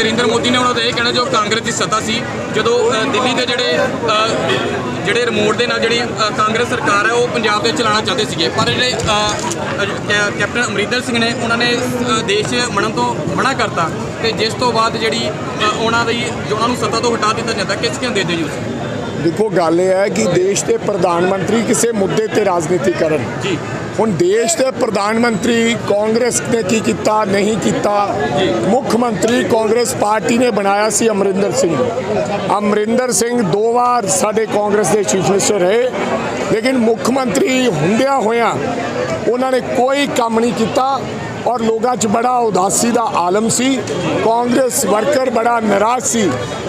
ਨਰਿੰਦਰ ਮੋਦੀ ਨੇ ਉਹਨਾਂ ਦਾ ਇਹ ਕਹਿਣਾ ਜੋ ਕਾਂਗਰਸ ਦੀ ਸੱਤਾ ਸੀ ਜਦੋਂ ਦਿੱਲੀ ਦੇ ਜਿਹੜੇ ਜਿਹੜੇ ਰਿਮੋਟ ਦੇ ਨਾਲ ਜਿਹੜੀ ਕਾਂਗਰਸ ਸਰਕਾਰ ਹੈ ਉਹ ਪੰਜਾਬ ਦੇ ਚਲਾਉਣਾ ਚਾਹੁੰਦੇ ਸੀਗੇ। ਪਰ ਜਿਹੜੇ ਕੈਪਟਨ ਅਮਰਿੰਦਰ ਸਿੰਘ ਨੇ ਉਹਨਾਂ ਨੇ ਦੇਸ਼ ਬਣਨ ਤੋਂ ਮਨਾ ਕਰਤਾ ਤੇ ਜਿਸ ਤੋਂ ਬਾਅਦ ਜਿਹੜੀ ਉਹਨਾਂ ਦੀ ਜੋ ਉਹਨਾਂ ਨੂੰ ਸੱਤਾ ਤੋਂ ਹਟਾ ਦਿੱਤਾ ਜਾਂਦਾ ਕਿਸ ਕਿਹਨ ਦੇ ਤੁਸੀਂ? ਦੇਖੋ ਗੱਲ ਇਹ ਹੈ ਕਿ ਦੇਸ਼ ਦੇ ਪ੍ਰਧਾਨ ਮੰਤਰੀ ਕਿਸੇ ਮੁੱਦੇ ਤੇ ਰਾਜਨੀਤੀ ਕਰਨ। ਜੀ। ਹੁਣ ਦੇਸ਼ ਦੇ ਪ੍ਰਧਾਨ ਮੰਤਰੀ ਕਾਂਗਰਸ ਨੇ ਕੀ ਕੀਤਾ, ਨਹੀਂ ਕੀਤਾ? ਮੁੱਖ ਮੰਤਰੀ ਕਾਂਗਰਸ ਪਾਰਟੀ ਨੇ ਬਣਾਇਆ ਸੀ ਅਮਰਿੰਦਰ ਸਿੰਘ। ਅਮਰਿੰਦਰ ਸਿੰਘ ਦੋ ਵਾਰ ਸਾਡੇ ਕਾਂਗਰਸ ਦੇ ਚੀਫ ਮਿਨਿਸਟਰ ਰਹੇ, ਲੇਕਿਨ ਮੁੱਖ ਮੰਤਰੀ ਹੁੰਦਿਆਂ ਹੋਇਆਂ ਉਹਨਾਂ ਨੇ ਕੋਈ ਕੰਮ ਨਹੀਂ ਕੀਤਾ। ਔਰ ਲੋਕਾਂ 'ਚ ਬੜਾ ਉਦਾਸੀ ਦਾ ਆਲਮ ਸੀ। ਕਾਂਗਰਸ ਵਰਕਰ ਬੜਾ ਨਾਰਾਜ਼ ਸੀ।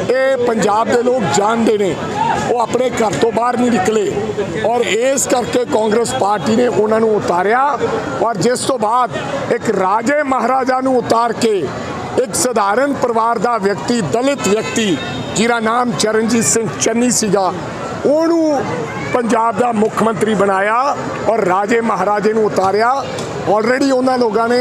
ਇਹ ਪੰਜਾਬ ਦੇ ਲੋਕ ਜਾਣਦੇ ਨੇ। ਉਹ ਆਪਣੇ ਘਰ ਤੋਂ ਬਾਹਰ ਨਹੀਂ ਨਿਕਲੇ। ਔਰ ਇਸ ਕਰਕੇ ਕਾਂਗਰਸ ਪਾਰਟੀ ਨੇ ਉਹਨਾਂ ਨੂੰ ਉਤਾਰਿਆ। ਔਰ ਜਿਸ ਤੋਂ ਬਾਅਦ ਇੱਕ ਰਾਜੇ ਮਹਾਰਾਜਾ ਨੂੰ ਉਤਾਰ ਕੇ ਇੱਕ ਸਧਾਰਨ ਪਰਿਵਾਰ ਦਾ ਵਿਅਕਤੀ, ਦਲਿਤ ਵਿਅਕਤੀ ਜਿਹਦਾ ਨਾਮ ਚਰਨਜੀਤ ਸਿੰਘ ਚੰਨੀ ਸੀਗਾ, ਉਹਨੂੰ ਪੰਜਾਬ ਦਾ ਮੁੱਖ ਮੰਤਰੀ ਬਣਾਇਆ ਔਰ ਰਾਜੇ ਮਹਾਰਾਜੇ ਨੂੰ ਉਤਾਰਿਆ। ਆਲਰੇਡੀ ਉਹਨਾਂ ਲੋਕਾਂ ਨੇ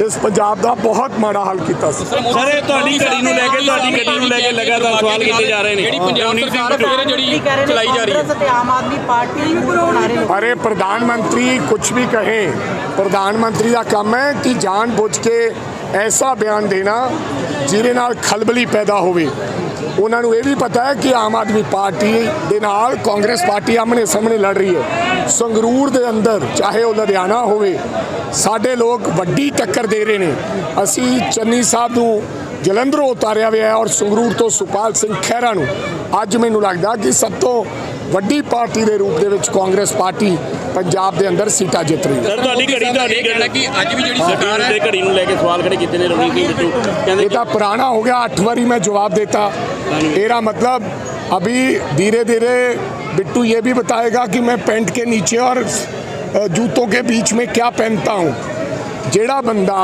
ਇਸ ਪੰਜਾਬ ਦਾ ਬਹੁਤ ਮਾੜਾ ਹਾਲ ਕੀਤਾ ਸੀ। ਸਰ, ਇਹ ਤੁਹਾਡੀ ਘੜੀ ਨੂੰ ਲੈ ਕੇ, ਤੁਹਾਡੀ ਗੱਡੀ ਨੂੰ ਲੈ ਕੇ ਲਗਾਤਾਰ ਸਵਾਲ ਕੀਤੇ ਜਾ ਰਹੇ ਨੇ। ਜਿਹੜੀ ਪੰਜਾਬ ਸਰਕਾਰ ਹੈ ਫਿਰ ਜਿਹੜੀ ਚਲਾਈ ਜਾ ਰਹੀ ਹੈ। ਅਤੇ ਆਮ ਆਦਮੀ ਪਾਰਟੀ ਨੂੰ ਬਣਾ ਰਹੇ ਲੋਕ। ਅਰੇ ਪ੍ਰਧਾਨ ਮੰਤਰੀ ਕੁਝ ਵੀ ਕਹੇ ਪ੍ਰਧਾਨ ਮੰਤਰੀ ਦਾ ਕੰਮ ਹੈ ਕਿ ਜਾਣ ਬੁੱਝ ਕੇ ਐਸਾ ਬਿਆਨ ਦੇਣਾ ਜਿਹਦੇ ਨਾਲ ਖਲਬਲੀ ਪੈਦਾ ਹੋਵੇ। ਉਹਨਾਂ ਨੂੰ ਇਹ ਵੀ ਪਤਾ ਹੈ ਕਿ ਆਮ ਆਦਮੀ ਪਾਰਟੀ ਦੇ ਨਾਲ ਕਾਂਗਰਸ ਪਾਰਟੀ ਆਮਣੇ ਸਾਹਮਣੇ ਲੜ ਰਹੀ ਹੈ। ਸੰਗਰੂਰ ਦੇ ਅੰਦਰ, ਚਾਹੇ ਉਹ ਲੁਧਿਆਣਾ ਹੋਵੇ, ਸਾਡੇ ਲੋਕ ਵੱਡੀ ਟੱਕਰ ਦੇ ਰਹੇ ਨੇ। ਅਸੀਂ ਚੰਨੀ ਸਾਹਿਬ ਨੂੰ ਜਲੰਧਰੋਂ ਉਤਾਰਿਆ ਹੋਇਆ ਔਰ ਸੰਗਰੂਰ ਤੋਂ ਸੁਪਾਲ ਸਿੰਘ ਖਹਿਰਾ ਨੂੰ। ਅੱਜ ਮੈਨੂੰ ਲੱਗਦਾ ਕਿ ਸਭ ਤੋਂ ਵੱਡੀ ਪਾਰਟੀ ਦੇ ਰੂਪ ਦੇ ਵਿੱਚ ਕਾਂਗਰਸ ਪਾਰਟੀ ਪੰਜਾਬ ਦੇ ਅੰਦਰ ਸੀਟਾਂ ਜਿੱਤ ਰਹੀ ਹੈ ਸਰ ਤੁਹਾਡੀ ਘੜੀ ਤੁਹਾਡੀ ਇਹ ਕਹਿਣਾ ਕਿ ਅੱਜ ਵੀ ਜਿਹੜੀ ਸਰਕਾਰ ਹੈ ਦੇ ਘੜੀ ਨੂੰ ਲੈ ਕੇ ਸਵਾਲ ਖੜੇ ਕੀਤੇ ਨੇ ਰਵਨੀਤ ਸਿੰਘ ਬਿੱਟੂ ਕਹਿੰਦੇ ये तो पुराना हो गया आठ बारी मैं जवाब देता मेरा मतलब अभी धीरे धीरे बिट्टू ये भी बताएगा कि मैं पैंट के नीचे और अ, जूतों के बीच में क्या पहनता हूँ ਜਿਹੜਾ ਬੰਦਾ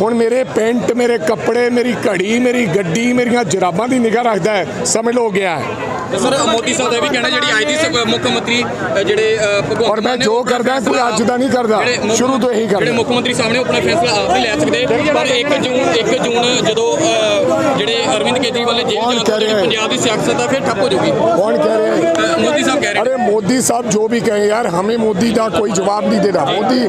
ਹੁਣ ਮੇਰੇ ਪੈਂਟ ਮੇਰੇ ਕੱਪੜੇ ਮੇਰੀ ਘੜੀ ਮੇਰੀ ਗੱਡੀ ਮੇਰੀਆਂ ਜਰਾਬਾਂ ਦੀ ਨਿਗਾਹ ਰੱਖਦਾ ਹੈ ਸਮਝ ਲੋ ਗਿਆ ਹੈ ਤੇ ਸਰ ਮੋਦੀ ਸਾਹਿਬ ਦਾ ਇਹ ਵੀ ਕਹਿਣਾ ਜਿਹੜੀ ਅੱਜ ਦੀ ਸ- ਮੁੱਖ ਮੰਤਰੀ ਅ, ਜਿਹੜੇ ਅ, ਭਗਵੰਤ ਔਰ ਮੈਂ ਮਾਨ ਨੇ ਜੋ ਉਹ ਆਪਣਾ ਕਰਦਾ ਕੋਈ ਫੈਸਲਾ ਅੱਜ ਦਾ ਨਹੀਂ ਕਰਦਾ ਜਿਹੜੇ ਮੁੱਖ- ਸ਼ੁਰੂ ਤੋਂ ਇਹੀ ਜਿਹੜੇ ਕਰਦਾ ਮੁੱਖ ਮੰਤਰੀ ਸਾਹਮਣੇ ਆਪਣਾ ਫੈਸਲਾ ਆਪ ਨਹੀਂ ਲੈ ਸਕਦੇ ਪਰ 1 ਜੂਨ 1 ਜੂਨ ਜਦੋਂ ਅ, ਜਿਹੜੇ ਅਰਵਿੰਦ ਕੇਜਰੀਵਾਲ ਨੇ ਜੇਲ੍ਹ ਕੌਣ ਜਾਣ ਕਹਿ ਤੋਂ ਜਿਹੜੀ ਰਿਹਾ ਹੈ? ਪੰਜਾਬ ਦੀ ਸਿਆਸਤ ਆ ਫਿਰ ਠੱਪ ਹੋ ਜਾਊਗੀ कौन कह रहे हैं ਅ, ਮੋਦੀ ਸਾਹਿਬ ਕਹਿ ਰਹੇ अरे मोदी साहब जो भी कहें यार हमें मोदी का कोई जवाब नहीं दे रहा मोदी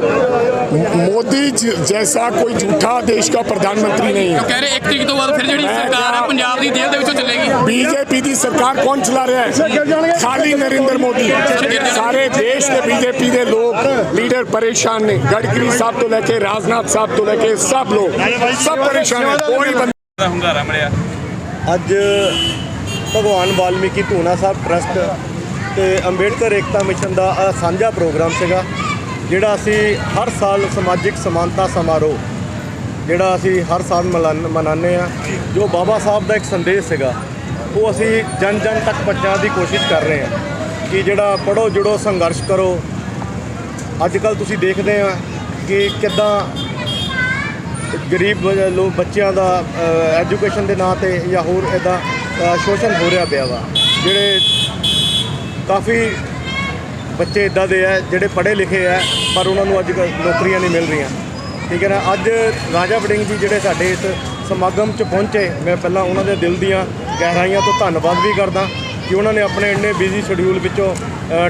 मोदी ज- जैसा कोई झूठा देश का प्रधानमंत्री नहीं है ਉਹ ਕਹਿ ਰਹੇ 1 ਤਰੀਕ ਤੋਂ ਬਾਅਦ ਫਿਰ ਜਿਹੜੀ ਸਰਕਾਰ ਹੈ ਪੰਜਾਬ ਦੀ ਜੇਲ੍ਹ ਦੇ ਵਿੱਚੋਂ ਚੱਲੇਗੀ बीजेपी की सरकार कौन चला रहा है खाली नरेंद्र मोदी सारे देश के बीजेपी के लोग लीडर परेशान ने गडकरी साहब तो लेके राजनाथ साहब तो लेके सब लोग सब परेशान है कोई बंदा ਹੁੰਗਾਰਾ ਮਿਲਿਆ ਅੱਜ ਭਗਵਾਨ ਵਾਲਮੀਕੀ ਧੂਨਾ ਸਾਹਿਬ ਟਰਸਟ ਤੇ ਅੰਬੇਡਕਰ ਏਕਤਾ ਮਿਸ਼ਨ ਦਾ ਆਹ ਸਾਂਝਾ ਪ੍ਰੋਗਰਾਮ ਸੀਗਾ ਜਿਹੜਾ ਅਸੀਂ ਹਰ ਸਾਲ ਸਮਾਜਿਕ ਸਮਾਨਤਾ ਸਮਾਰੋਹ ਜਿਹੜਾ ਅਸੀਂ ਹਰ ਸਾਲ ਮਲਾਨ- ਮਨਾਉਂਦੇ ਆ ਜੋ ਬਾਬਾ ਸਾਹਿਬ ਦਾ ਇੱਕ ਸੰਦੇਸ਼ ਸੀਗਾ, ਉਹ ਅਸੀਂ ਜਨ ਜਨ ਤੱਕ ਪਹੁੰਚਾਉਣ ਦੀ ਕੋਸ਼ਿਸ਼ ਕਰ ਰਹੇ ਹਾਂ ਕਿ ਜਿਹੜਾ ਪੜੋ ਜੁੜੋ, ਸੰਘਰਸ਼ ਕਰੋ। ਅੱਜ ਕੱਲ ਤੁਸੀਂ ਦੇਖਦੇ ਆ ਕਿ ਕਿੱਦਾਂ ਗਰੀਬ ਲੋਕ ਬੱਚਿਆਂ ਦਾ ਐਜੂਕੇਸ਼ਨ ਦੇ ਨਾਂ ਤੇ ਜਾਂ ਹੋਰ ਇਦਾਂ ਸ਼ੋਸ਼ਣ ਹੋ ਰਿਹਾ ਪਿਆ ਵਾ। ਜਿਹੜੇ ਕਾਫੀ ਬੱਚੇ ਇਦਾਂ ਦੇ ਆ, ਜਿਹੜੇ ਪੜ੍ਹੇ ਲਿਖੇ ਆ, ਪਰ ਉਹਨਾਂ ਨੂੰ ਅੱਜ ਕੱਲ੍ਹ ਨੌਕਰੀਆਂ ਨਹੀਂ ਮਿਲ ਰਹੀਆਂ। ਠੀਕ ਹੈ ਨਾ ਅੱਜ ਰਾਜਾ ਵੜਿੰਗ ਜੀ ਜਿਹੜੇ ਸਾਡੇ ਇਸ ਸਮਾਗਮ 'ਚ ਪਹੁੰਚੇ ਮੈਂ ਪਹਿਲਾਂ ਉਹਨਾਂ ਦੇ ਦਿਲ ਦੀਆਂ ਗਹਿਰਾਈਆਂ ਤੋਂ ਧੰਨਵਾਦ ਵੀ ਕਰਦਾ ਕਿ ਉਹਨਾਂ ਨੇ ਆਪਣੇ ਇੰਨੇ ਬਿਜ਼ੀ ਸ਼ਡਿਊਲ ਵਿੱਚੋਂ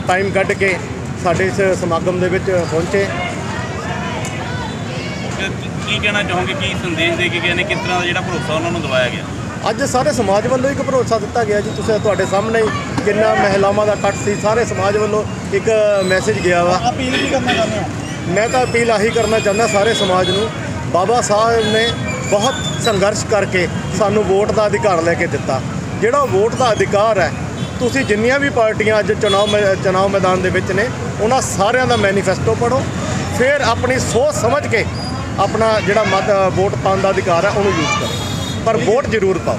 ਟਾਈਮ ਕੱਢ ਕੇ ਸਾਡੇ ਇਸ ਸਮਾਗਮ ਦੇ ਵਿੱਚ ਪਹੁੰਚੇ। ਕੀ ਕਹਿਣਾ ਚਾਹੋਗੇ? ਕੀ ਸੰਦੇਸ਼ ਦੇ ਕੇ ਗਏ ਨੇ? ਕਿਸ ਤਰ੍ਹਾਂ ਦਾ ਜਿਹੜਾ ਭਰੋਸਾ ਉਹਨਾਂ ਨੂੰ ਦਵਾਇਆ ਗਿਆ? ਅੱਜ ਸਾਰੇ ਸਮਾਜ ਵੱਲੋਂ ਇੱਕ ਭਰੋਸਾ ਦਿੱਤਾ ਗਿਆ ਜੀ। ਤੁਸੀਂ ਤੁਹਾਡੇ ਸਾਹਮਣੇ ਹੀ ਕਿੰਨਾ ਮਹਿਲਾਵਾਂ ਦਾ ਇਕੱਠ ਸੀ ਸਾਰੇ ਸਮਾਜ ਵੱਲੋਂ ਇੱਕ ਮੈਸੇਜ ਗਿਆ ਵਾ। ਅਪੀਲ ਵੀ ਕਰਨਾ ਚਾਹੁੰਦੇ ਹੋ ਮੈਂ ਤਾਂ ਅਪੀਲ ਆਹੀ ਕਰਨਾ ਚਾਹੁੰਦਾ ਸਾਰੇ ਸਮਾਜ ਨੂੰ, ਬਾਬਾ ਸਾਹਿਬ ਨੇ ਬਹੁਤ ਸੰਘਰਸ਼ ਕਰਕੇ ਸਾਨੂੰ ਵੋਟ ਦਾ ਅਧਿਕਾਰ ਲੈ ਕੇ ਦਿੱਤਾ। ਜਿਹੜਾ ਵੋਟ ਦਾ ਅਧਿਕਾਰ ਹੈ, ਤੁਸੀਂ ਜਿੰਨੀਆਂ ਵੀ ਪਾਰਟੀਆਂ ਅੱਜ ਚੁਣਾਵ ਮੈ- ਚੁਣਾਵ ਮੈਦਾਨ ਦੇ ਵਿੱਚ ਨੇ, ਉਹਨਾਂ ਸਾਰਿਆਂ ਦਾ ਮੈਨੀਫੈਸਟੋ ਪੜੋ ਫਿਰ ਆਪਣੀ ਸੋਚ ਸਮਝ ਕੇ ਆਪਣਾ ਜਿਹੜਾ ਮਤ, ਵੋਟ ਪਾਉਣ ਦਾ ਅਧਿਕਾਰ ਹੈ, ਉਹਨੂੰ ਯੂਜ਼ ਕਰੋ। ਪਰ ਵੋਟ ਜ਼ਰੂਰ ਪਾਓ।